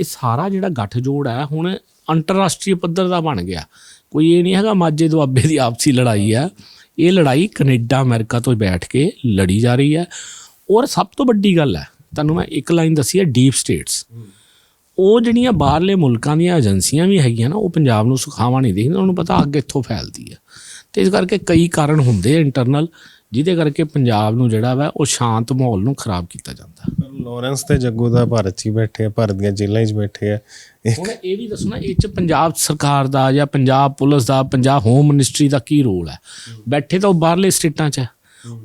ਇਹ ਸਾਰਾ ਜਿਹੜਾ ਗੱਠਜੋੜ ਹੈ ਹੁਣ ਅੰਤਰਰਾਸ਼ਟਰੀ ਪੱਧਰ ਦਾ ਬਣ ਗਿਆ। ਕੋਈ ਇਹ ਨਹੀਂ ਹੈਗਾ ਮਾਝੇ ਦੁਆਬੇ ਦੀ ਆਪਸੀ ਲੜਾਈ ਹੈ। ਇਹ ਲੜਾਈ ਕੈਨੇਡਾ, ਅਮਰੀਕਾ ਤੋਂ ਬੈਠ ਕੇ ਲੜੀ ਜਾ ਰਹੀ ਹੈ। ਔਰ ਸਭ ਤੋਂ ਵੱਡੀ ਗੱਲ ਹੈ, ਤੁਹਾਨੂੰ ਮੈਂ ਇੱਕ ਲਾਈਨ ਦੱਸੀ ਹੈ, ਡੀਪ ਸਟੇਟਸ। ਉਹ ਜਿਹੜੀਆਂ ਬਾਹਰਲੇ ਮੁਲਕਾਂ ਦੀਆਂ ਏਜੰਸੀਆਂ ਵੀ ਹੈਗੀਆਂ ਨਾ, ਉਹ ਪੰਜਾਬ ਨੂੰ ਸੁਖਾਵਾ ਨਹੀਂ ਦੇਖਦੀਆਂ ਉਹਨੂੰ ਪਤਾ ਅੱਗ ਇੱਥੋਂ ਫੈਲਦੀ ਹੈ। ਤੇ ਇਸ ਕਰਕੇ ਕਈ ਕਾਰਨ ਹੁੰਦੇ ਇੰਟਰਨਲ ਜਿਹਦੇ ਕਰਕੇ ਪੰਜਾਬ ਨੂੰ ਜਿਹੜਾ ਵਾ ਉਹ ਸ਼ਾਂਤ ਮਾਹੌਲ ਨੂੰ ਖਰਾਬ ਕੀਤਾ ਜਾਂਦਾ। ਲਾਰੈਂਸ ਤੇ ਜੱਗੂ ਦਾ ਭਾਰਤ 'ਚ ਹੀ ਬੈਠੇ ਆ ਭਾਰਤ ਦੀਆਂ ਜੇਲ੍ਹਾਂ 'ਚ ਬੈਠੇ ਆ। ਹੁਣ ਇਹ ਵੀ ਦੱਸੋ ਨਾ ਇਹ ਚ ਪੰਜਾਬ ਸਰਕਾਰ ਦਾ ਜਾਂ ਪੰਜਾਬ ਪੁਲਿਸ ਦਾ ਪੰਜਾਬ ਹੋਮ ਮਿਨਿਸਟਰੀ ਦਾ ਕੀ ਰੋਲ ਹੈ? ਬੈਠੇ ਤਾਂ ਉਹ ਬਾਹਰਲੇ ਸਟੇਟਾਂ 'ਚ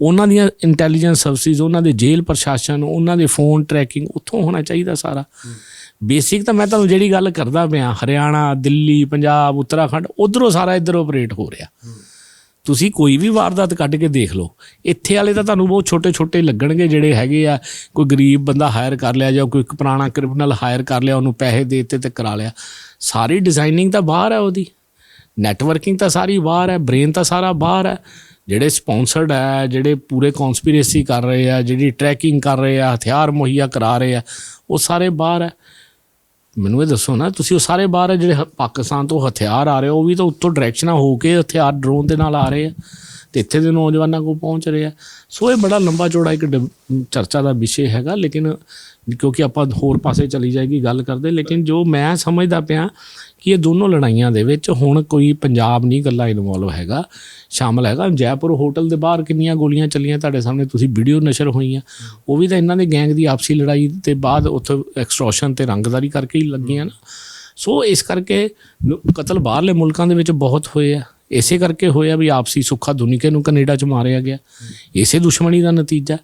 ਉਹਨਾਂ ਦੀਆਂ ਇੰਟੈਲੀਜੈਂਸ ਸਰਵਿਸਿਜ਼ ਉਹਨਾਂ ਦੇ ਜੇਲ੍ਹ ਪ੍ਰਸ਼ਾਸਨ ਉਹਨਾਂ ਦੇ ਫੋਨ ਟਰੈਕਿੰਗ ਉੱਥੋਂ ਹੋਣਾ ਚਾਹੀਦਾ ਸਾਰਾ। ਬੇਸਿਕ ਤਾਂ ਮੈਂ ਤੁਹਾਨੂੰ ਜਿਹੜੀ ਗੱਲ ਕਰਦਾ ਪਿਆ ਹਰਿਆਣਾ ਦਿੱਲੀ ਪੰਜਾਬ ਉੱਤਰਾਖੰਡ ਉਧਰੋਂ ਸਾਰਾ ਇੱਧਰ ਆਪਰੇਟ ਹੋ ਰਿਹਾ। ਤੁਸੀਂ ਕੋਈ ਵੀ ਵਾਰਦਾਤ ਕੱਢ ਕੇ ਦੇਖ ਲਓ। ਇੱਥੇ ਵਾਲੇ ਤਾਂ ਤੁਹਾਨੂੰ ਬਹੁਤ ਛੋਟੇ ਛੋਟੇ ਲੱਗਣਗੇ ਜਿਹੜੇ ਹੈਗੇ ਆ, ਕੋਈ ਗਰੀਬ ਬੰਦਾ ਹਾਇਰ ਕਰ ਲਿਆ ਜਾਂ ਕੋਈ ਇੱਕ ਪੁਰਾਣਾ ਕ੍ਰਿਮੀਨਲ ਹਾਇਰ ਕਰ ਲਿਆ, ਉਹਨੂੰ ਪੈਸੇ ਦੇ ਦਿੱਤੇ ਤੇ ਕਰਾ ਲਿਆ। ਸਾਰੀ ਡਿਜ਼ਾਈਨਿੰਗ ਤਾਂ ਬਾਹਰ ਹੈ ਉਹਦੀ। ਨੈਟਵਰਕਿੰਗ ਤਾਂ ਸਾਰੀ ਬਾਹਰ ਹੈ ਬ੍ਰੇਨ ਤਾਂ ਸਾਰਾ ਬਾਹਰ ਹੈ ਜਿਹੜੇ ਸਪਾਂਸਰਡ ਹੈ ਜਿਹੜੇ ਪੂਰੇ ਕਨਸਪੀਰੇਸੀ ਕਰ ਰਹੇ ਆ, ਜਿਹੜੀ ਟਰੈਕਿੰਗ ਕਰ ਰਹੇ ਆ, ਹਥਿਆਰ ਮੁਹੱਈਆ ਕਰਾ ਰਹੇ ਆ, ਉਹ ਸਾਰੇ ਬਾਹਰ ਹੈ ਮੈਨੂੰ ਇਹ ਦੱਸੋ ਨਾ, ਤੁਸੀਂ ਉਹ ਸਾਰੇ ਬਾਹਰ ਜਿਹੜੇ ਹ- ਪਾਕਿਸਤਾਨ ਤੋਂ ਹਥਿਆਰ ਆ ਰਹੇ ਉਹ ਵੀ ਤਾਂ ਉੱਤੋਂ ਡਾਇਰੈਕਸ਼ਨਾਂ ਹੋ ਕੇ ਹਥਿਆਰ ਡਰੋਨ ਦੇ ਨਾਲ ਆ ਰਹੇ ਆ ਤੇ ਇੱਥੇ ਦੇ ਨੌਜਵਾਨਾਂ ਕੋਲ ਪਹੁੰਚ ਰਹੇ ਆ। ਸੋ ਇਹ ਬੜਾ ਲੰਬਾ ਚੌੜਾ ਇੱਕ ਡ- ਚਰਚਾ ਦਾ ਵਿਸ਼ੇ ਹੈਗਾ, ਲੇਕਿਨ ਕਿਉਂਕਿ ਆਪਾਂ ਹੋਰ ਪਾਸੇ ਚਲੀ ਜਾਏਗੀ ਗੱਲ ਕਰਦੇ, ਲੇਕਿਨ ਜੋ ਮੈਂ ਸਮਝਦਾ ਪਿਆ ਕਿ ਇਹ ਦੋਨੋਂ ਲੜਾਈਆਂ ਦੇ ਵਿੱਚ ਹੁਣ ਕੋਈ ਪੰਜਾਬ ਨਹੀਂ ਗੱਲਾਂ ਇਨਵੋਲਵ ਹੈਗਾ, ਸ਼ਾਮਲ ਹੈਗਾ। ਜੈਪੁਰ ਹੋਟਲ ਦੇ ਬਾਹਰ ਕਿੰਨੀਆਂ ਗੋਲੀਆਂ ਚੱਲੀਆਂ ਤੁਹਾਡੇ ਸਾਹਮਣੇ, ਤੁਸੀਂ ਵੀਡੀਓ ਨਸ਼ਰ ਹੋਈਆਂ। ਉਹ ਵੀ ਤਾਂ ਇਹਨਾਂ ਦੇ ਗੈਂਗ ਦੀ ਆਪਸੀ ਲੜਾਈ ਤੇ ਬਾਅਦ ਉੱਥੇ ਐਕਸਟ੍ਰੋਸ਼ਨ ਤੇ ਰੰਗਦਾਰੀ ਕਰਕੇ ਹੀ ਲੱਗੀਆਂ ਨਾ। ਸੋ ਇਸ ਕਰਕੇ ਕਤਲ ਬਾਹਰਲੇ ਮੁਲਕਾਂ ਦੇ ਵਿੱਚ ਬਹੁਤ ਹੋਏ ਆ। ਇਸੇ ਕਰਕੇ ਹੋਇਆ ਵੀ ਆਪਸੀ ਸੁੱਖਾ ਦੁਨੀਕੇ ਨੂੰ ਕੈਨੇਡਾ ਚ ਮਾਰਿਆ ਗਿਆ। ਇਸੇ ਦੁਸ਼ਮਣੀ ਦਾ ਨਤੀਜਾ।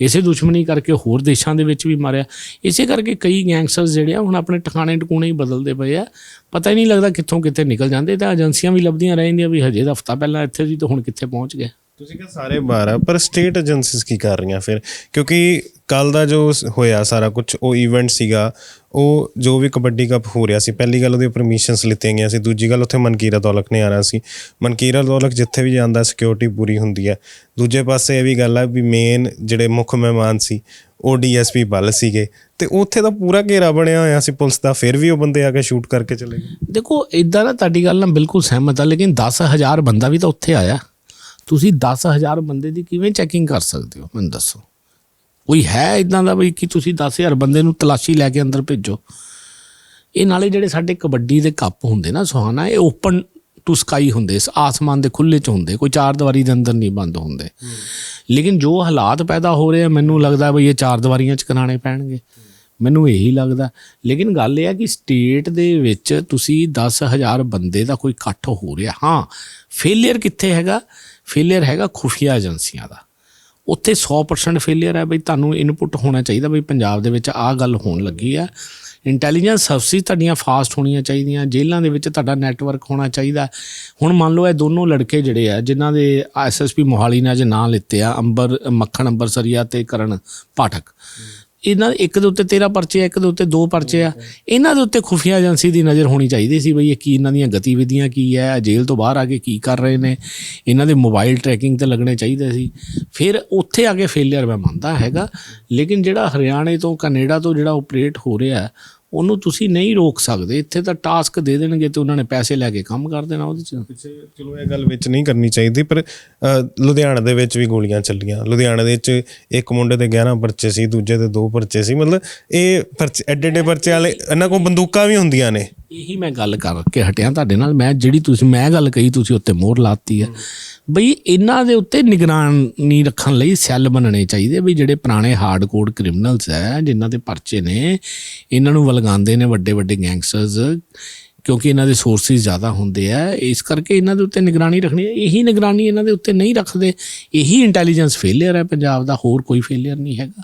ਇਸੇ ਦੁਸ਼ਮਣੀ ਕਰਕੇ ਹੋਰ ਦੇਸ਼ਾਂ ਦੇ ਵਿੱਚ ਵੀ ਮਾਰਿਆ। ਇਸੇ ਕਰਕੇ ਕਈ ਗੈਂਗਸਟਰਸ ਜਿਹੜੇ ਆ, ਹੁਣ ਆਪਣੇ ਟਿਕਾਣੇ ਟਕੂਣੇ ਹੀ ਬਦਲਦੇ ਪਏ ਆ। ਪਤਾ ਹੀ ਨਹੀਂ ਲੱਗਦਾ ਕਿੱਥੋਂ ਕਿੱਥੇ ਨਿਕਲ ਜਾਂਦੇ, ਤਾਂ ਏਜੰਸੀਆਂ ਵੀ ਲੱਭਦੀਆਂ ਰਹਿੰਦੀਆਂ ਵੀ ਹਜੇ ਤਾਂ ਹਫਤਾ ਪਹਿਲਾਂ ਇੱਥੇ ਸੀ ਤੇ ਹੁਣ ਕਿੱਥੇ ਪਹੁੰਚ ਗਏ। ਤੁਸੀਂ ਕਿਹਾ ਸਾਰੇ ਬਾਹਰ ਆ ਪਰ ਸਟੇਟ ਏਜੰਸੀਜ਼ ਕੀ ਕਰ ਰਹੀਆਂ ਫਿਰ? ਕਿਉਂਕਿ ਕੱਲ ਦਾ ਜੋ ਹੋਇਆ ਸਾਰਾ ਕੁਝ ਉਹ ਇਵੈਂਟ ਸੀਗਾ, ਉਹ ਜੋ ਵੀ ਕਬੱਡੀ ਕੱਪ ਹੋ ਰਿਹਾ ਸੀ, ਪਹਿਲੀ ਗੱਲ ਉਹਦੀ ਪਰਮਿਸ਼ਨਸ ਲਿੱਤੀਆਂ ਗਈਆਂ ਸੀ, ਦੂਜੀ ਗੱਲ ਉੱਥੇ ਮਨਕੀਰਾ ਦੌਲਕ ਨੇ ਆਣਾ ਸੀ। ਮਨਕੀਰਾ ਦੌਲਕ ਜਿੱਥੇ ਵੀ ਜਾਂਦਾ ਸਿਕਿਉਰਿਟੀ ਪੂਰੀ ਹੁੰਦੀ ਹੈ। ਦੂਜੇ ਪਾਸੇ ਇਹ ਵੀ ਗੱਲ ਆ ਵੀ ਮੇਨ ਜਿਹੜੇ ਮੁੱਖ ਮਹਿਮਾਨ ਸੀ, ਉਹ ਡੀਐਸਪੀ ਬੱਲ ਸੀਗੇ। ਤੇ ਉੱਥੇ ਤਾਂ ਪੂਰਾ ਘੇਰਾ ਬਣਿਆ ਹੋਇਆ ਸੀ ਪੁਲਿਸ ਦਾ, ਫਿਰ ਵੀ ਉਹ ਬੰਦੇ ਆ ਕੇ ਸ਼ੂਟ ਕਰਕੇ ਚਲੇ ਗਏ। ਦੇਖੋ ਇਦਾਂ ਨਾ ਤੁਹਾਡੀ ਗੱਲ ਨਾਲ ਬਿਲਕੁਲ ਸਹਿਮਤ ਆ, ਲੇਕਿਨ 10000 ਬੰਦਾ ਵੀ ਤਾਂ ਉੱਥੇ ਆਇਆ। ਤੁਸੀਂ 10000 ਬੰਦੇ ਦੀ ਕਿਵੇਂ ਚੈਕਿੰਗ ਕਰ ਸਕਦੇ ਹੋ? ਮੈਨੂੰ ਦੱਸੋ। ਕੋਈ ਹੈ ਇਦਾਂ ਦਾ ਬਈ ਕਿ ਤੁਸੀਂ 10000 ਬੰਦੇ ਨੂੰ ਤਲਾਸ਼ੀ ਲੈ ਕੇ ਅੰਦਰ ਭੇਜੋ? ਇਹ ਨਾਲੇ ਜਿਹੜੇ ਸਾਡੇ ਕਬੱਡੀ ਦੇ ਕੱਪ ਹੁੰਦੇ ਨਾ ਸੁਹਾਣਾ ਇਹ ਓਪਨ ਟੂ ਸਕਾਈ ਹੁੰਦੇ ਸ- ਆਸਮਾਨ ਦੇ ਖੁੱਲੇ ਚ ਹੁੰਦੇ ਕੋਈ ਚਾਰ ਦੀਵਾਰੀ ਦੇ ਅੰਦਰ ਨਹੀਂ ਬੰਦ ਹੁੰਦੇ। ਲੇਕਿਨ ਜੋ ਹਾਲਾਤ ਪੈਦਾ ਹੋ ਰਹੇ ਆ ਮੈਨੂੰ ਲੱਗਦਾ ਬਈ ਇਹ ਚਾਰ ਦੀਵਾਰੀਆਂ ਚ ਕਰਾਣੇ ਪੈਣਗੇ। ਮੈਨੂੰ ਇਹੀ ਲੱਗਦਾ। ਲੇਕਿਨ ਗੱਲ ਇਹ ਹੈ ਕਿ ਸਟੇਟ ਦੇ ਵਿੱਚ ਤੁਸੀਂ 10000 ਬੰਦੇ ਦਾ ਕੋਈ ਇਕੱਠ ਹੋ ਰਿਹਾ। ਹਾਂ ਫੇਲਿਅਰ ਕਿੱਥੇ ਹੈਗਾ? ਫੇਲਿਅਰ ਹੈਗਾ ਖੁਫੀਆ ਏਜੰਸੀਆਂ ਦਾ। ਉੱਥੇ 100% ਫੇਲਿਅਰ ਹੈ ਬਈ, ਤੁਹਾਨੂੰ ਇਨਪੁਟ ਹੋਣਾ ਚਾਹੀਦਾ ਬਈ ਪੰਜਾਬ ਦੇ ਵਿੱਚ ਆਹ ਗੱਲ ਹੋਣ ਲੱਗੀ ਆ ਇੰਟੈਲੀਜੈਂਸ ਸਰਵਿਸ ਤੁਹਾਡੀਆਂ ਫਾਸਟ ਹੋਣੀਆਂ ਚਾਹੀਦੀਆਂ, ਜੇਲ੍ਹਾਂ ਦੇ ਵਿੱਚ ਤੁਹਾਡਾ ਨੈਟਵਰਕ ਹੋਣਾ ਚਾਹੀਦਾ। ਹੁਣ ਮੰਨ ਲਓ ਇਹ ਦੋਨੋਂ ਲੜਕੇ ਜਿਹੜੇ ਆ, ਜਿਨ੍ਹਾਂ ਦੇ ਐਸਐਸਪੀ ਮੋਹਾਲੀ ਨੇ ਅੱਜ ਨਾਂ ਲਿੱਤੇ ਆ, ਅੰਬਰ, ਮੱਖਣ ਅੰਬਰਸਰੀਆ ਤੇ ਕਰਨ ਪਾਠਕ। ਇਹਨਾਂ ਇੱਕ ਦੇ ਉੱਤੇ 13 ਪਰਚੇ ਆ, ਇੱਕ ਦੇ ਉੱਤੇ ਦੋ ਪਰਚੇ ਆ। ਇਹਨਾਂ ਦੇ ਉੱਤੇ ਖੁਫੀਆ ਏਜੰਸੀ ਦੀ ਨਜ਼ਰ ਹੋਣੀ ਚਾਹੀਦੀ ਸੀ ਬਈ ਇਹ ਕੀ ਇਹਨਾਂ ਦੀਆਂ ਗਤੀਵਿਧੀਆਂ ਕੀ ਹੈ ਜੇਲ੍ਹ ਤੋਂ ਬਾਹਰ ਆ ਕੇ ਕੀ ਕਰ ਰਹੇ ਨੇ। ਇਹਨਾਂ ਦੇ ਮੋਬਾਈਲ ਟਰੈਕਿੰਗ ਤੇ ਲੱਗਣੇ ਚਾਹੀਦੇ ਸੀ। ਫਿਰ ਉੱਥੇ ਆ ਕੇ ਫੇਲਿਅਰ ਮੈਂ ਮੰਨਦਾ ਹੈਗਾ। ਲੇਕਿਨ ਜਿਹੜਾ ਹਰਿਆਣੇ ਤੋਂ, ਕੈਨੇਡਾ ਤੋਂ ਜਿਹੜਾ ਆਪਰੇਟ ਹੋ ਰਿਹਾ ਉਹਨੂੰ ਤੁਸੀਂ ਨਹੀਂ ਰੋਕ ਸਕਦੇ। ਇੱਥੇ ਤਾਂ ਟਾਸਕ ਦੇ ਦੇਣਗੇ ਤੇ ਉਹਨਾਂ ਨੇ ਪੈਸੇ ਲੈ ਕੇ ਕੰਮ ਕਰ ਦੇਣਾ ਉਹਦੇ ਚ। ਪਿੱਛੇ ਚਲੋ ਇਹ ਗੱਲ ਵਿੱਚ ਨਹੀਂ ਕਰਨੀ ਚਾਹੀਦੀ, ਪਰ ਲੁਧਿਆਣਾ ਦੇ ਵਿੱਚ ਵੀ ਗੋਲੀਆਂ ਚੱਲੀਆਂ। ਲੁਧਿਆਣਾ ਦੇ ਵਿੱਚ ਇੱਕ ਮੁੰਡੇ ਦੇ 11 ਪਰਚੇ ਸੀ, ਦੂਜੇ ਦੇ ਦੋ ਪਰਚੇ ਸੀ। ਮਤਲਬ ਇਹ ਪਰਚੇ ਐਡੇ ਐਡੇ ਪਰਚੇ ਵਾਲੇ, ਇਹਨਾਂ ਕੋਲ ਬੰਦੂਕਾਂ ਵੀ ਹੁੰਦੀਆਂ ਨੇ। ਇਹੀ ਮੈਂ ਗੱਲ ਕਰਕੇ ਹਟਿਆ ਤੁਹਾਡੇ ਨਾਲ। ਮੈਂ ਜਿਹੜੀ ਤੁਸੀਂ ਮੈਂ ਗੱਲ ਕਹੀ, ਤੁਸੀਂ ਉੱਤੇ ਮੋਹਰ ਲਾਤੀ ਹੈ। ਬਈ ਇਹਨਾਂ ਦੇ ਉੱਤੇ ਨਿਗਰਾਨੀ ਰੱਖਣ ਲਈ ਸੈੱਲ ਬਣਨੇ ਚਾਹੀਦੇ ਵੀ ਜਿਹੜੇ ਪੁਰਾਣੇ ਹਾਰਡਕੋਰ ਕ੍ਰਿਮੀਨਲਸ ਹੈ, ਜਿਨ੍ਹਾਂ ਦੇ ਪਰਚੇ ਨੇ, ਇਹਨਾਂ ਨੂੰ ਵਲਗਾਉਂਦੇ ਨੇ ਵੱਡੇ ਵੱਡੇ ਗੈਂਗਸਟਰਸ, ਕਿਉਂਕਿ ਇਹਨਾਂ ਦੇ ਸੋਰਸਿਸ ਜ਼ਿਆਦਾ ਹੁੰਦੇ ਆ। ਇਸ ਕਰਕੇ ਇਹਨਾਂ ਦੇ ਉੱਤੇ ਨਿਗਰਾਨੀ ਰੱਖਣੀ ਇਹੀ ਨਿਗਰਾਨੀ ਇਹਨਾਂ ਦੇ ਉੱਤੇ ਨਹੀਂ ਰੱਖਦੇ। ਇਹੀ ਇੰਟੈਲੀਜੈਂਸ ਫੇਲਿਅਰ ਹੈ ਪੰਜਾਬ ਦਾ। ਹੋਰ ਕੋਈ ਫੇਲਿਅਰ ਨਹੀਂ ਹੈਗਾ।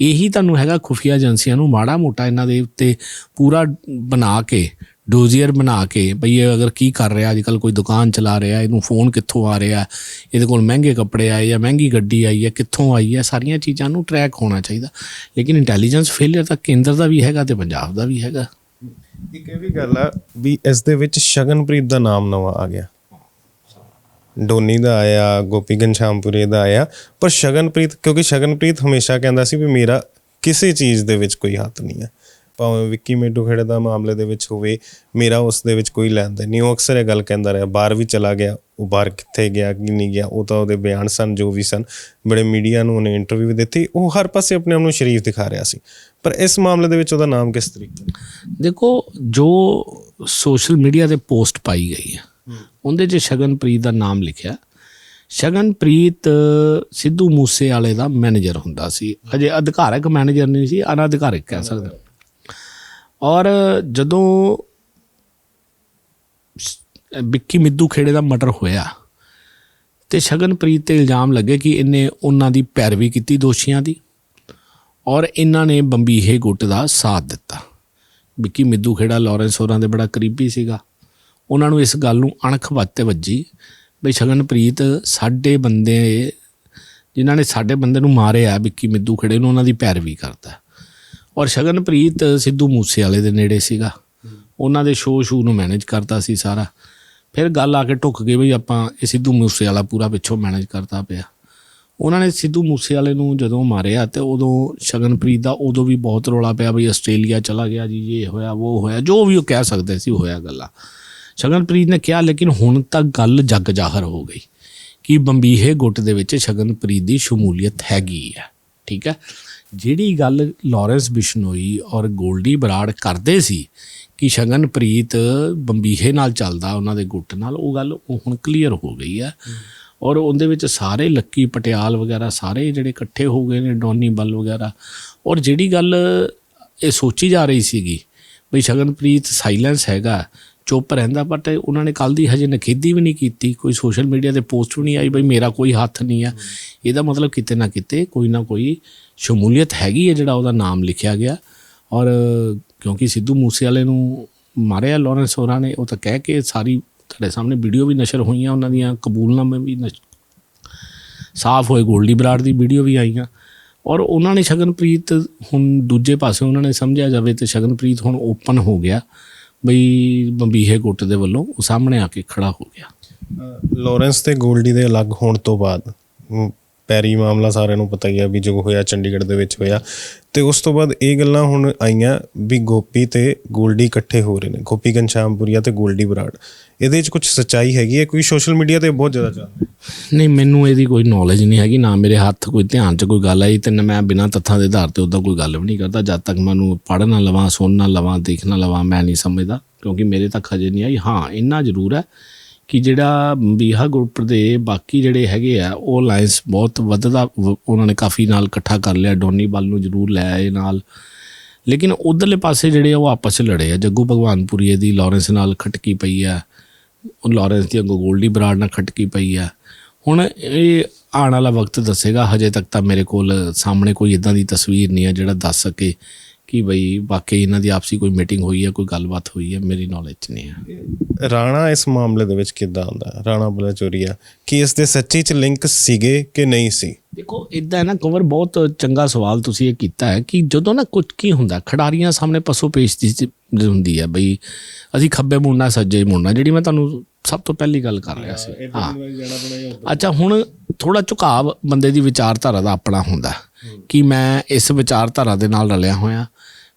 ਇਹੀ ਤੁਹਾਨੂੰ ਹੈਗਾ ਖੁਫੀਆ ਏਜੰਸੀਆਂ ਨੂੰ ਮਾੜਾ ਮੋਟਾ ਇਹਨਾਂ ਦੇ ਉੱਤੇ ਪੂਰਾ ਬਣਾ ਕੇ ਡੋਜ਼ੀਅਰ ਬਣਾ ਕੇ, ਬਈ ਇਹ ਅਗਰ ਕੀ ਕਰ ਰਿਹਾ, ਅੱਜ ਕੱਲ ਕੋਈ ਦੁਕਾਨ ਚਲਾ ਰਿਹਾ, ਇਹਨੂੰ ਫੋਨ ਕਿੱਥੋਂ ਆ ਰਿਹਾ, ਇਹਦੇ ਕੋਲ ਮਹਿੰਗੇ ਕੱਪੜੇ ਆਏ ਜਾਂ ਮਹਿੰਗੀ ਗੱਡੀ ਆਈ ਹੈ, ਕਿੱਥੋਂ ਆਈ ਹੈ, ਸਾਰੀਆਂ ਚੀਜ਼ਾਂ ਨੂੰ ਟਰੈਕ ਹੋਣਾ ਚਾਹੀਦਾ। ਲੇਕਿਨ ਇੰਟੈਲੀਜੈਂਸ ਫੇਲਿਅਰ ਤਾਂ ਕੇਂਦਰ ਦਾ ਵੀ ਹੈਗਾ ਤੇ ਪੰਜਾਬ ਦਾ ਵੀ ਹੈਗਾ। ਇੱਕ ਇਹ ਵੀ ਗੱਲ ਆ ਵੀ ਇਸ ਦੇ ਵਿੱਚ ਸ਼ਗਨਪ੍ਰੀਤ ਦਾ ਨਾਮ ਨਵਾਂ ਆ ਗਿਆ। ਡੋਨੀ ਦਾ ਆਇਆ, ਗੋਪੀ ਘਨਸ਼ਾਮਪੁਰੇ ਦਾ ਆਇਆ। ਪਰ ਸ਼ਗਨਪ੍ਰੀਤ, ਕਿਉਂਕਿ ਸ਼ਗਨਪ੍ਰੀਤ ਹਮੇਸ਼ਾ ਕਹਿੰਦਾ ਸੀ ਵੀ ਮੇਰਾ ਕਿਸੇ ਚੀਜ਼ ਦੇ ਵਿੱਚ ਕੋਈ ਹੱਥ ਨਹੀਂ ਹੈ ਭਾਵੇਂ ਵਿੱਕੀ ਮੇਡੂ ਖੇੜੇ ਦਾ ਮਾਮਲੇ ਦੇ ਵਿੱਚ ਹੋਵੇ, ਮੇਰਾ ਉਸ ਦੇ ਵਿੱਚ ਕੋਈ ਲੈਣ ਦੇਣ ਨਹੀਂ। ਉਹ ਅਕਸਰ ਇਹ ਗੱਲ ਕਹਿੰਦਾ ਰਿਹਾ, ਬਾਹਰ ਵੀ ਚਲਾ ਗਿਆ, ਉਹ ਬਾਹਰ ਕਿੱਥੇ ਗਿਆ, ਕਿ ਨਹੀਂ ਗਿਆ, ਉਹ ਤਾਂ ਉਹਦੇ ਬਿਆਨ ਸਨ, ਜੋ ਵੀ ਸਨ। ਬੜੇ ਮੀਡੀਆ ਨੂੰ ਉਹਨੇ ਇੰਟਰਵਿਊ ਦਿੱਤੀ, ਉਹ ਹਰ ਪਾਸੇ ਆਪਣੇ ਆਪ ਨੂੰ ਸ਼ਰੀਫ ਦਿਖਾ ਰਿਹਾ ਸੀ। ਪਰ ਇਸ ਮਾਮਲੇ ਦੇ ਵਿੱਚ ਉਹਦਾ ਨਾਮ ਕਿਸ ਤਰੀਕੇ ਦੇਖੋ, ਜੋ ਸੋਸ਼ਲ ਮੀਡੀਆ ਤੇ ਪੋਸਟ ਪਾਈ ਗਈ ਹੈ ਉਹਦੇ 'ਚ ਸ਼ਗਨਪ੍ਰੀਤ ਦਾ ਨਾਮ ਲਿਖਿਆ। ਸ਼ਗਨਪ੍ਰੀਤ ਸਿੱਧੂ ਮੂਸੇ ਵਾਲੇ ਦਾ ਮੈਨੇਜਰ ਹੁੰਦਾ ਸੀ। ਅਜੇ ਅਧਿਕਾਰਕ ਮੈਨੇਜਰ ਨਹੀਂ ਸੀ ਅਨਧਿਕਾਰਕ ਕਹਿ ਸਕਦੇ ਔਰ ਜਦੋਂ ਵਿੱਕੀ ਮਿੱਦੂ ਖੇੜੇ ਦਾ ਮਟਰ ਹੋਇਆ ਤੇ ਸ਼ਗਨਪ੍ਰੀਤ ਤੇ ਇਲਜ਼ਾਮ ਲੱਗੇ ਕਿ ਇਹਨੇ ਉਹਨਾਂ ਦੀ ਪੈਰਵੀ ਕੀਤੀ ਦੋਸ਼ੀਆਂ ਦੀ ਔਰ ਇਹਨਾਂ ਨੇ ਬੰਬੀਹੇ ਗੁੱਟ ਦਾ ਸਾਥ ਦਿੱਤਾ। ਵਿੱਕੀ ਮਿੱਦੂ ਖੇੜਾ ਲਾਰੈਂਸ ਹੋਰਾਂ ਦੇ ਬੜਾ ਕਰੀਬੀ ਸੀਗਾ। ਉਹਨਾਂ ਨੂੰ ਇਸ ਗੱਲ ਨੂੰ ਅਣਖ ਵੱਤੇ ਵੱਜੀ। ਬਈ ਸ਼ਗਨਪ੍ਰੀਤ ਸਾਡੇ ਬੰਦੇ, ਜਿਨ੍ਹਾਂ ਨੇ ਸਾਡੇ ਬੰਦੇ ਨੂੰ ਮਾਰਿਆ, ਵਿੱਕੀ ਮਿੱਦੂ ਖੇੜੇ ਨੂੰ ਉਹਨਾਂ ਦੀ ਪੈਰਵੀ ਕਰਦਾ ਔਰ ਸ਼ਗਨਪ੍ਰੀਤ ਸਿੱਧੂ ਮੂਸੇ ਵਾਲੇ ਦੇ ਨੇੜੇ ਸੀਗਾ। ਉਹਨਾਂ ਦੇ ਸ਼ੋਅ ਸ਼ੂ ਨੂੰ ਮੈਨੇਜ ਕਰਦਾ ਸੀ ਸਾਰਾ। ਫਿਰ ਗੱਲ ਆ ਕੇ ਟੁੱਕ ਗਈ ਬਈ ਆਪਾਂ ਇਹ ਸਿੱਧੂ ਮੂਸੇ ਵਾਲਾ ਪੂਰਾ ਪਿੱਛੋਂ ਮੈਨੇਜ ਕਰਦਾ ਪਿਆ। ਉਹਨਾਂ ਨੇ ਸਿੱਧੂ ਮੂਸੇ ਵਾਲੇ ਨੂੰ ਜਦੋਂ ਮਾਰਿਆ ਤੇ ਉਦੋਂ ਸ਼ਗਨਪ੍ਰੀਤ ਦਾ ਉਦੋਂ ਵੀ ਬਹੁਤ ਰੋਲਾ ਪਿਆ ਬਈ ਆਸਟ੍ਰੇਲੀਆ ਚਲਾ ਗਿਆ ਜੀ, ਇਹ ਹੋਇਆ, ਉਹ ਹੋਇਆ, ਜੋ ਵੀ ਉਹ ਕਹਿ ਸਕਦੇ ਸੀ ਹੋਇਆ ਗੱਲਾਂ। ਸ਼ਗਨਪ੍ਰੀਤ ਨੇ ਕਿਹਾ, ਲੇਕਿਨ ਹੁਣ ਤੱਕ ਗੱਲ ਜੱਗ ਜ਼ਾਹਰ ਹੋ ਗਈ ਕਿ ਬੰਬੀਹੇ ਗੁੱਟ ਦੇ ਵਿੱਚ ਸ਼ਗਨਪ੍ਰੀਤ ਦੀ ਸ਼ਮੂਲੀਅਤ ਹੈਗੀ ਹੈ ਠੀਕ ਹੈ ਜਿਹੜੀ ਗੱਲ ਲਾਰੈਂਸ ਬਿਸ਼ਨੋਈ ਔਰ ਗੋਲਡੀ ਬਰਾੜ ਕਰਦੇ ਸੀ ਕਿ ਸ਼ਗਨਪ੍ਰੀਤ ਬੰਬੀਹੇ ਨਾਲ ਚੱਲਦਾ ਉਹਨਾਂ ਦੇ ਗੁੱਟ ਨਾਲ, ਉਹ ਗੱਲ ਉਹ ਹੁਣ ਕਲੀਅਰ ਹੋ ਗਈ ਹੈ ਔਰ ਉਹਦੇ ਵਿੱਚ ਸਾਰੇ ਲੱਕੀ ਪਟਿਆਲ ਵਗੈਰਾ ਸਾਰੇ ਜਿਹੜੇ ਇਕੱਠੇ ਹੋ ਗਏ ਨੇ, ਡੋਨੀ ਬਲ ਵਗੈਰਾ। ਔਰ ਜਿਹੜੀ ਗੱਲ ਇਹ ਸੋਚੀ ਜਾ ਰਹੀ ਸੀਗੀ ਵੀ ਸ਼ਗਨਪ੍ਰੀਤ ਸਾਇਲੈਂਸ ਹੈਗਾ ਚੁੱਪ ਰਹਿੰਦਾ ਬਟ ਉਹਨਾਂ ਨੇ ਕੱਲ ਦੀ ਹਜੇ ਨਖੇਦੀ ਵੀ ਨਹੀਂ ਕੀਤੀ, ਕੋਈ ਸੋਸ਼ਲ ਮੀਡੀਆ ਤੇ ਪੋਸਟ ਵੀ ਨਹੀਂ ਆਈ, ਬਈ ਮੇਰਾ ਕੋਈ ਹੱਥ ਨਹੀਂ ਆ। ਇਹਦਾ ਮਤਲਬ ਕਿਤੇ ਨਾ ਕਿਤੇ ਕੋਈ ਨਾ ਕੋਈ ਸ਼ਮੂਲੀਅਤ ਹੈਗੀ ਹੈ ਜਿਹੜਾ ਉਹਦਾ ਨਾਮ ਲਿਖਿਆ ਗਿਆ। ਔਰ ਕਿਉਂਕਿ ਸਿੱਧੂ ਮੂਸੇ ਵਾਲੇ ਨੂੰ ਮਾਰਿਆ ਲਾਰੈਂਸ ਹੋਰਾਂ ਨੇ, ਉਹ ਤਾਂ ਕਹਿ ਕੇ ਸਾਰੀ ਤੁਹਾਡੇ ਸਾਹਮਣੇ ਵੀਡੀਓ ਵੀ ਨਸ਼ਰ ਹੋਈਆਂ, ਉਹਨਾਂ ਦੀਆਂ ਕਬੂਲਨਾਮੇ ਵੀ ਨਸ਼- ਸਾਫ਼ ਹੋਏ, ਗੋਲਡੀ ਬਰਾੜ ਦੀ ਵੀਡੀਓ ਵੀ ਆਈਆਂ। ਔਰ ਉਹਨਾਂ ਨੇ ਸ਼ਗਨਪ੍ਰੀਤ ਹੁਣ ਦੂਜੇ ਪਾਸੇ, ਉਹਨਾਂ ਨੇ ਸਮਝਿਆ ਜਾਵੇ ਤੇ ਸ਼ਗਨਪ੍ਰੀਤ ਹੁਣ ਓਪਨ ਹੋ ਗਿਆ। ਬਈ ਬੰਬੀਹੇ ਗੁੱਟ ਦੇ ਵੱਲੋਂ ਉਹ ਸਾਹਮਣੇ ਆ ਕੇ ਖੜਾ ਹੋ ਗਿਆ। ਲਾਰੈਂਸ ਤੇ ਗੋਲਡੀ ਦੇ ਅਲੱਗ ਹੋਣ ਤੋਂ ਬਾਅਦ ਪੈਰੀ ਮਾਮਲਾ ਸਾਰਿਆਂ ਨੂੰ ਪਤਾ ਹੀ ਆ ਵੀ ਜੋ ਹੋਇਆ ਚੰਡੀਗੜ੍ਹ ਦੇ ਵਿੱਚ ਹੋਇਆ। ਤੇ ਉਸ ਤੋਂ ਬਾਅਦ ਇਹ ਗੱਲਾਂ ਹੁਣ ਆਈਆਂ ਵੀ ਗੋਪੀ ਤੇ ਗੋਲਡੀ ਇਕੱਠੇ ਹੋ ਰਹੇ ਨੇ। ਗੋਪੀ ਘਨਸ਼ਾਮਪੁਰੀਆ ਤੇ ਗੋਲਡੀ ਬਰਾੜ। ਇਹਦੇ ਵਿੱਚ ਕੁਝ ਸੱਚਾਈ ਹੈਗੀ ਹੈ? ਕੋਈ ਸੋਸ਼ਲ ਮੀਡੀਆ ਤੇ ਬਹੁਤ ਜ਼ਿਆਦਾ ਚੱਲ ਰਿਹਾ। ਨਹੀਂ, ਮੈਨੂੰ ਇਹਦੀ ਕੋਈ ਨੌਲੇਜ ਨਹੀਂ ਹੈਗੀ। ਨਾ ਮੇਰੇ ਹੱਥ ਕੋਈ ਧਿਆਨ 'ਚ ਕੋਈ ਗੱਲ ਆਈ ਤੇ ਨਾ ਮੈਂ ਬਿਨਾਂ ਤੱਥਾਂ ਦੇ ਆਧਾਰ ਤੇ ਉਦਾਂ ਕੋਈ ਗੱਲ ਵੀ ਨਹੀਂ ਕਰਦਾ। ਜਦ ਤੱਕ ਮੈਨੂੰ ਪੜ੍ਹ ਨਾ ਲਵਾਂ, ਸੁਣ ਨਾ ਲਵਾਂ, ਦੇਖ ਨਾ ਲਵਾਂ, ਮੈਂ ਨਹੀਂ ਸਮਝਦਾ। ਕਿਉਂਕਿ ਮੇਰੇ ਤੱਕ ਹਜੇ ਨਹੀਂ ਆਈ। ਹਾਂ, ਇੰਨਾ ਜ਼ਰੂਰ ਹੈ ਕਿ ਜਿਹੜਾ ਬੀਹਾ ਗਰੁੱਪ ਦੇ ਬਾਕੀ ਜਿਹੜੇ ਹੈਗੇ ਆ, ਉਹ ਅਲਾਈਅੰਸ ਬਹੁਤ ਵੱਧਦਾ ਉਹਨਾਂ ਨੇ ਕਾਫੀ ਨਾਲ ਇਕੱਠਾ ਕਰ ਲਿਆ, ਡੋਨੀ ਬਲ ਨੂੰ ਜ਼ਰੂਰ ਲੈ ਆਏ ਨਾਲ। ਲੇਕਿਨ ਉਧਰਲੇ ਪਾਸੇ ਜਿਹੜੇ ਆ ਉਹ ਆਪਸ 'ਚ ਲੜੇ ਆ, ਜੱਗੂ ਭਗਵਾਨਪੁਰੀਏ ਦੀ ਲਾਰੈਂਸ ਨਾਲ ਖਟਕੀ ਪਈ ਆ, ਉਹ ਲਾਰੈਂਸ ਦੀ ਅੱਗੋਂ ਗੋਲਡੀ ਬਰਾੜ ਨਾਲ ਖਟਕੀ ਪਈ ਆ। ਹੁਣ ਇਹ ਆਉਣ ਵਾਲਾ ਵਕਤ ਦੱਸੇਗਾ, ਹਜੇ ਤੱਕ ਤਾਂ ਮੇਰੇ ਕੋਲ ਸਾਹਮਣੇ ਕੋਈ ਇਦਾਂ ਦੀ ਤਸਵੀਰ ਨਹੀਂ ਹੈ ਜਿਹੜਾ ਦੱਸ ਸਕੇ। ਕਿ ਬਈ ਵਾਕਈ ਇਹਨਾਂ ਦੀ ਆਪਸੀ ਕੋਈ ਮੀਟਿੰਗ ਹੋਈ ਹੈ ਕੋਈ ਗੱਲਬਾਤ ਹੋਈ ਹੈ ਮੇਰੀ ਨੌਲੇਜ 'ਚ ਨਹੀਂ ਹੈ। ਰਾਣਾ ਇਸ ਮਾਮਲੇ ਦੇ ਵਿੱਚ ਕਿੱਦਾਂ ਆਉਂਦਾ ਰਾਣਾ ਬਲਾਚੋਰੀਆ ਕੀ ਇਸ ਦੇ ਸੱਚੀ ਚ ਲਿੰਕ ਸੀਗੇ ਕਿ ਨਹੀਂ ਸੀ? ਦੇਖੋ ਇਦਾਂ ਹੈ ਨਾ ਕਵਰ ਬਹੁਤ ਚੰਗਾ ਸਵਾਲ ਤੁਸੀਂ ਇਹ ਕੀਤਾ ਹੈ ਕਿ ਜਦੋਂ ਨਾ ਕੁਝ ਕੀ ਹੁੰਦਾ ਖਿਡਾਰੀਆਂ ਸਾਹਮਣੇ ਪਸੋ ਪੇਸ਼ ਦੀ ਚੀਜ਼ ਹੁੰਦੀ ਹੈ ਬਈ ਅਸੀਂ ਖੱਬੇ ਮੁੜਨਾ ਸੱਜੇ ਮੁੜਨਾ ਜਿਹੜੀ ਮੈਂ ਤੁਹਾਨੂੰ ਸਭ ਤੋਂ ਪਹਿਲੀ ਗੱਲ ਕਰ ਰਿਹਾ ਸੀ। ਹਾਂ ਅੱਛਾ ਹੁਣ ਥੋੜਾ ਝੁਕਾਵ ਬੰਦੇ ਦੀ ਵਿਚਾਰਧਾਰਾ ਦਾ ਆਪਣਾ ਹੁੰਦਾ। ਕਿ ਮੈਂ ਇਸ ਵਿਚਾਰਧਾਰਾ ਦੇ ਨਾਲ ਰਲਿਆ ਹੋਇਆ।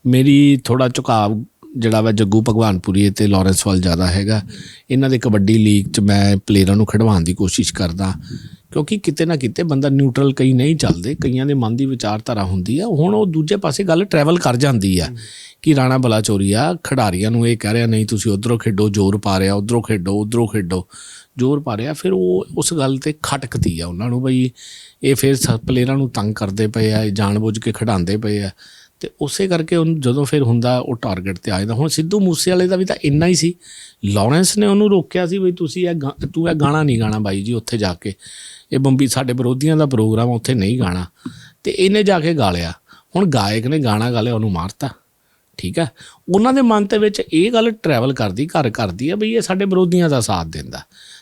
ਮੇਰੀ ਥੋੜਾ ਝੁਕਾਵ ਜਿਹੜਾ ਵਾ ਜੱਗੂ ਭਗਵਾਨਪੁਰੀ ਤੇ ਲਾਰੈਂਸ ਵੱਲ ਜ਼ਿਆਦਾ ਹੈਗਾ। ਇਹਨਾਂ ਦੇ ਕਬੱਡੀ ਲੀਗ 'ਚ ਮੈਂ ਪਲੇਅਰਾਂ ਨੂੰ ਖਿਡਵਾਉਣ ਦੀ ਕੋਸ਼ਿਸ਼ ਕਰਦਾ। ਕਿਉਂਕਿ ਕਿਤੇ ਨਾ ਕਿਤੇ ਬੰਦਾ ਨਿਊਟਰਲ ਕਈ ਨਹੀਂ ਚੱਲਦੇ ਕਈਆਂ ਦੇ ਮਨ ਦੀ ਵਿਚਾਰਧਾਰਾ ਹੁੰਦੀ ਆ ਹੁਣ ਉਹ ਦੂਜੇ ਪਾਸੇ ਗੱਲ ਟਰੈਵਲ ਕਰ ਜਾਂਦੀ ਆ ਕਿ ਰਾਣਾ ਬਲਾਚੋਰੀਆ ਖਿਡਾਰੀਆਂ ਨੂੰ ਇਹ ਕਹਿ ਰਿਹਾ ਨਹੀਂ ਤੁਸੀਂ ਉਧਰੋਂ ਖੇਡੋ ਜ਼ੋਰ ਪਾ ਰਿਹਾ ਉਧਰੋਂ ਖੇਡੋ ਉਧਰੋਂ ਖੇਡੋ। ਜ਼ੋਰ ਪਾ ਰਿਹਾ ਫਿਰ ਉਹ ਉਸ ਗੱਲ ਤੇ ਖਟਕਦੀ ਆ ਉਹਨਾਂ ਨੂੰ ਬਈ ਇਹ ਫਿਰ ਪਲੇਅਰਾਂ ਨੂੰ ਤੰਗ ਕਰਦੇ ਪਏ ਆ ਜਾਣਬੁੱਝ ਕੇ ਖਿਡਾਉਂਦੇ ਪਏ ਆ। ਤੇ ਉਸੇ ਕਰਕੇ ਉਹਨੂੰ ਜਦੋਂ ਫਿਰ ਹੁੰਦਾ ਉਹ ਟਾਰਗੇਟ ਤੇ ਆ ਜਾਂਦਾ। ਹੁਣ ਸਿੱਧੂ ਮੂਸੇ ਵਾਲੇ ਦਾ ਵੀ ਤਾਂ ਇੰਨਾ ਹੀ ਸੀ। ਲਾਰੈਂਸ ਨੇ ਉਹਨੂੰ ਰੋਕਿਆ ਸੀ ਵੀ ਤੁਸੀਂ ਇਹ ਗਾ- ਤੂੰ ਇਹ ਗਾਣਾ ਨਹੀਂ ਗਾਣਾ ਬਾਈ ਜੀ ਉੱਥੇ ਜਾ ਕੇ। ਇਹ ਬੰਬੀ ਸਾਡੇ ਵਿਰੋਧੀਆਂ ਦਾ ਪ੍ਰੋਗਰਾਮ ਉੱਥੇ ਨਹੀਂ ਗਾਣਾ। ਤੇ ਇਹਨੇ ਜਾ ਕੇ ਗਾ ਲਿਆ। ਹੁਣ ਗਾਇਕ ਨੇ ਗਾਣਾ ਗਾ ਲਿਆ, ਉਹਨੂੰ ਮਾਰਤਾ। ਠੀਕ ਹੈ? ਉਹਨਾਂ ਦੇ ਮਨ ਦੇ ਵਿੱਚ ਇਹ ਗੱਲ ਟਰੈਵਲ ਕਰਦੀ, ਘਰ ਕਰਦੀ ਹੈ ਬਈ ਇਹ ਸਾਡੇ ਵਿਰੋਧੀਆਂ ਦਾ ਸਾਥ ਦਿੰਦਾ।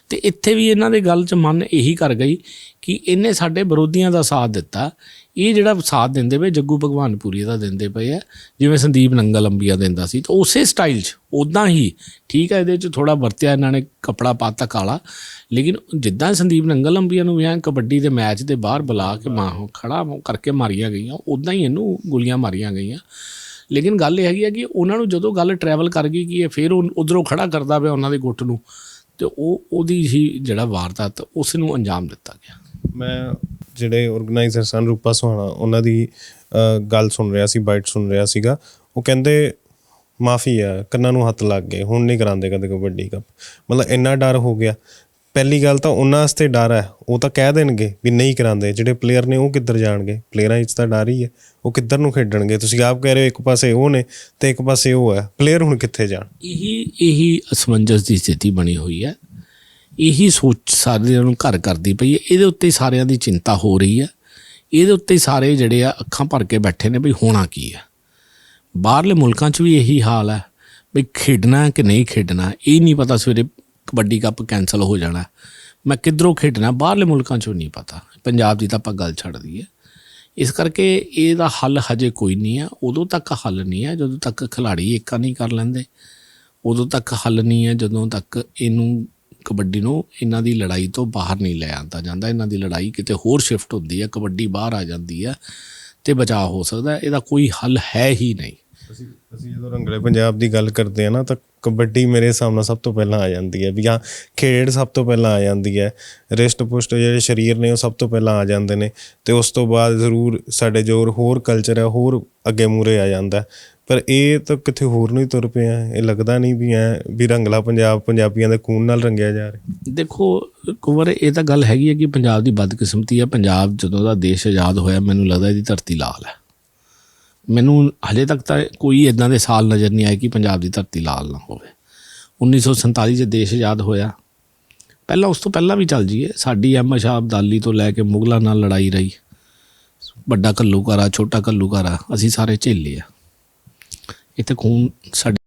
ਤੇ ਇੱਥੇ ਵੀ ਇਹਨਾਂ ਦੇ ਗੱਲ 'ਚ ਮਨ ਇਹੀ ਕਰ ਗਈ ਕਿ ਇਹਨੇ ਸਾਡੇ ਵਿਰੋਧੀਆਂ ਦਾ ਸਾਥ ਦਿੱਤਾ। ਇਹ ਜਿਹੜਾ ਸਾਥ ਦਿੰਦੇ ਪਏ, ਜੱਗੂ ਭਗਵਾਨਪੁਰੀ ਦਾ ਦਿੰਦੇ ਪਏ ਆ। ਜਿਵੇਂ ਸੰਦੀਪ ਨੰਗਲ ਅੰਬੀਆ ਦਿੰਦਾ ਸੀ, ਤਾਂ ਉਸੇ ਸਟਾਈਲ 'ਚ ਉਦਾਂ ਹੀ, ਠੀਕ ਹੈ ਇਹਦੇ 'ਚ ਥੋੜਾ ਵਰਤਿਆ ਇਹਨਾਂ ਨੇ ਕਪੜਾ ਪਾਤਾ ਕਾਲਾ। ਲੇਕਿਨ ਜਿੱਦਾਂ ਸੰਦੀਪ ਨੰਗਲ ਅੰਬੀਆ ਨੂੰ ਵਿਆਹ ਕਬੱਡੀ ਦੇ ਮੈਚ ਦੇ ਬਾਹਰ ਬੁਲਾ ਕੇ ਮਾਂ ਖੜਾ ਕਰਕੇ ਮਾਰੀਆਂ ਗਈਆਂ ਉਦਾਂ ਹੀ ਇਹਨੂੰ ਗੋਲੀਆਂ ਮਾਰੀਆਂ ਗਈਆਂ। ਲੇਕਿਨ ਗੱਲ ਇਹ ਹੈਗੀ ਆ ਕਿ ਉਹਨਾਂ ਨੂੰ ਜਦੋਂ ਗੱਲ ਟਰੈਵਲ ਕਰ ਗਈ, ਕਿ ਇਹ ਫਿਰ ਉਧਰੋਂ ਖੜਾ ਕਰਦਾ ਪਿਆ ਉਹਨਾਂ ਦੇ ਗੁੱਟ ਨੂੰ, ਤੇ ਉਹ, ਉਹਦੀ ਹੀ ਜਿਹੜਾ ਵਾਰਦਾਤ ਉਸ ਨੂੰ ਅੰਜਾਮ ਦਿੱਤਾ ਗਿਆ। ਮੈਂ ਜਿਹੜੇ ਆਰਗੇਨਾਈਜ਼ਰ ਸਨ, ਰੂਪਾ ਸੁਹਾਣਾ, ਉਹਨਾਂ ਦੀ ਗੱਲ ਸੁਣ ਰਿਹਾ ਸੀ ਬਾਈਟ ਸੁਣ ਰਿਹਾ ਸੀਗਾ। ਉਹ ਕਹਿੰਦੇ, ਮਾਫੀ ਆ, ਕੰਨਾਂ ਨੂੰ ਹੱਥ ਲੱਗ ਗਏ, ਹੁਣ ਨਹੀਂ ਕਰਾਉਂਦੇ ਕਦੇ ਕਬੱਡੀ ਕੱਪ ਮਤਲਬ ਇੰਨਾ ਡਰ ਹੋ ਗਿਆ। ਪਹਿਲੀ ਗੱਲ ਤਾਂ ਉਹਨਾਂ ਵਾਸਤੇ ਡਰ ਹੈ। ਉਹ ਤਾਂ ਕਹਿ ਦੇਣਗੇ ਵੀ ਨਹੀਂ ਕਰਾਉਂਦੇ ਜਿਹੜੇ ਪਲੇਅਰ ਨੇ, ਉਹ ਕਿੱਧਰ ਜਾਣਗੇ? ਪਲੇਅਰਾਂ ਵਿੱਚ ਤਾਂ ਡਰ ਹੀ ਹੈ। ਉਹ ਕਿੱਧਰ ਨੂੰ ਖੇਡਣਗੇ? ਤੁਸੀਂ ਆਪ ਕਹਿ ਰਹੇ ਹੋ, ਇੱਕ ਪਾਸੇ ਉਹ ਨੇ ਤੇ ਇੱਕ ਪਾਸੇ ਉਹ ਹੈ। ਪਲੇਅਰ ਹੁਣ ਕਿੱਥੇ ਜਾਣ? ਇਹੀ ਇਹੀ ਅਸਮੰਜਸ ਦੀ ਸਥਿਤੀ ਬਣੀ ਹੋਈ ਹੈ। ਇਹੀ ਸੋਚ ਸਾਰਿਆਂ ਨੂੰ ਘਰ ਕਰਦੀ ਪਈ ਹੈ। ਇਹਦੇ ਉੱਤੇ ਸਾਰਿਆਂ ਦੀ ਚਿੰਤਾ ਹੋ ਰਹੀ ਹੈ। ਇਹਦੇ ਉੱਤੇ ਸਾਰੇ ਜਿਹੜੇ ਆ ਅੱਖਾਂ ਭਰ ਕੇ ਬੈਠੇ ਨੇ ਵੀ ਹੋਣਾ ਕੀ ਹੈ। ਬਾਹਰਲੇ ਮੁਲਕਾਂ 'ਚ ਵੀ ਇਹੀ ਹਾਲ ਹੈ ਵੀ ਖੇਡਣਾ ਕਿ ਨਹੀਂ ਖੇਡਣਾ ਇਹ ਨਹੀਂ ਪਤਾ ਸਵੇਰੇ ਕਬੱਡੀ ਕੱਪ ਕੈਨਸਲ ਹੋ ਜਾਣਾ ਮੈਂ ਕਿੱਧਰੋਂ ਖੇਡਣਾ ਬਾਹਰਲੇ ਮੁਲਕਾਂ 'ਚੋਂ ਨਹੀਂ ਪਤਾ। ਪੰਜਾਬ ਦੀ ਤਾਂ ਆਪਾਂ ਗੱਲ ਛੱਡ ਦਈਏ। ਇਸ ਕਰਕੇ ਇਹਦਾ ਹੱਲ ਹਜੇ ਕੋਈ ਨਹੀਂ ਹੈ। ਉਦੋਂ ਤੱਕ ਹੱਲ ਨਹੀਂ ਹੈ ਜਦੋਂ ਤੱਕ ਖਿਲਾੜੀ ਏਕਾ ਨਹੀਂ ਕਰ ਲੈਂਦੇ। ਉਦੋਂ ਤੱਕ ਹੱਲ ਨਹੀਂ ਹੈ। ਜਦੋਂ ਤੱਕ ਇਹਨੂੰ ਕਬੱਡੀ ਨੂੰ ਇਹਨਾਂ ਦੀ ਲੜਾਈ ਤੋਂ ਬਾਹਰ ਨਹੀਂ ਲੈ ਆਂਦਾ ਜਾਂਦਾ। ਇਹਨਾਂ ਦੀ ਲੜਾਈ ਕਿਤੇ ਹੋਰ ਸ਼ਿਫਟ ਹੁੰਦੀ ਹੈ, ਕਬੱਡੀ ਬਾਹਰ ਆ ਜਾਂਦੀ ਹੈ ਤੇ ਬਚਾਅ ਹੋ ਸਕਦਾ ਇਹਦਾ ਕੋਈ ਹੱਲ ਹੈ ਹੀ ਨਹੀਂ। ਅਸੀਂ ਅਸੀਂ ਜਦੋਂ ਰੰਗਲੇ ਪੰਜਾਬ ਦੀ ਗੱਲ ਕਰਦੇ ਆ ਨਾ, ਤਾਂ ਕਬੱਡੀ ਮੇਰੇ ਹਿਸਾਬ ਨਾਲ ਸਭ ਤੋਂ ਪਹਿਲਾਂ ਆ ਜਾਂਦੀ ਹੈ। ਵੀ ਹਾਂ, ਖੇਡ ਸਭ ਤੋਂ ਪਹਿਲਾਂ ਆ ਜਾਂਦੀ ਹੈ। ਰਿਸ਼ਟ ਪੁਸ਼ਟ ਜਿਹੜੇ ਸਰੀਰ ਨੇ, ਉਹ ਸਭ ਤੋਂ ਪਹਿਲਾਂ ਆ ਜਾਂਦੇ ਨੇ। ਤੇ ਉਸ ਤੋਂ ਬਾਅਦ ਜ਼ਰੂਰ ਸਾਡੇ ਜੋ ਹੋਰ ਕਲਚਰ ਹੈ, ਹੋਰ ਅੱਗੇ ਮੂਰੇ ਆ ਜਾਂਦਾ ਪਰ ਇਹ ਤਾਂ ਕਿਤੇ ਹੋਰ ਨੂੰ ਹੀ ਤੁਰ ਪਿਆ ਇਹ ਲੱਗਦਾ ਨਹੀਂ ਵੀ ਐ ਵੀ ਰੰਗਲਾ ਪੰਜਾਬ ਪੰਜਾਬੀਆਂ ਦੇ ਖੂਨ ਨਾਲ ਰੰਗਿਆ ਜਾ ਰਿਹਾ। ਦੇਖੋ, ਕੁਵਰ, ਇਹ ਤਾਂ ਗੱਲ ਹੈਗੀ ਹੈ ਕਿ ਪੰਜਾਬ ਦੀ ਬਦਕਿਸਮਤੀ ਹੈ ਪੰਜਾਬ ਜਦੋਂ ਦਾ ਦੇਸ਼ ਆਜ਼ਾਦ ਹੋਇਆ, ਮੈਨੂੰ ਲੱਗਦਾ ਇਹਦੀ ਧਰਤੀ ਲਾਲ ਹੈ ਮੈਨੂੰ ਹਲੇ ਤੱਕ ਤਾਂ ਕੋਈ ਇਦਾਂ ਦੇ ਸਾਲ ਨਜ਼ਰ ਨਹੀਂ ਆਏ ਕਿ ਪੰਜਾਬ ਦੀ ਧਰਤੀ ਲਾਲ ਨਾ ਹੋਵੇ। 1947 ਚ ਦੇਸ਼ ਆਜ਼ਾਦ ਹੋਇਆ, ਪਹਿਲਾਂ ਉਸ ਤੋਂ ਪਹਿਲਾਂ ਵੀ ਚੱਲ ਜੀਏ। ਸਾਡੀ ਅਹਿਮਦ ਸ਼ਾਹ ਅਬਦਾਲੀ ਤੋਂ ਲੈ ਕੇ ਮੁਗਲਾਂ ਨਾਲ ਲੜਾਈ ਰਹੀ। ਵੱਡਾ ਘੱਲੂਘਾਰਾ, ਛੋਟਾ ਘੱਲੂਘਾਰਾ, ਅਸੀਂ ਸਾਰੇ ਝੇਲੇ ਆ। ਇੱਥੇ ਖੂਨ ਸਾਡੇ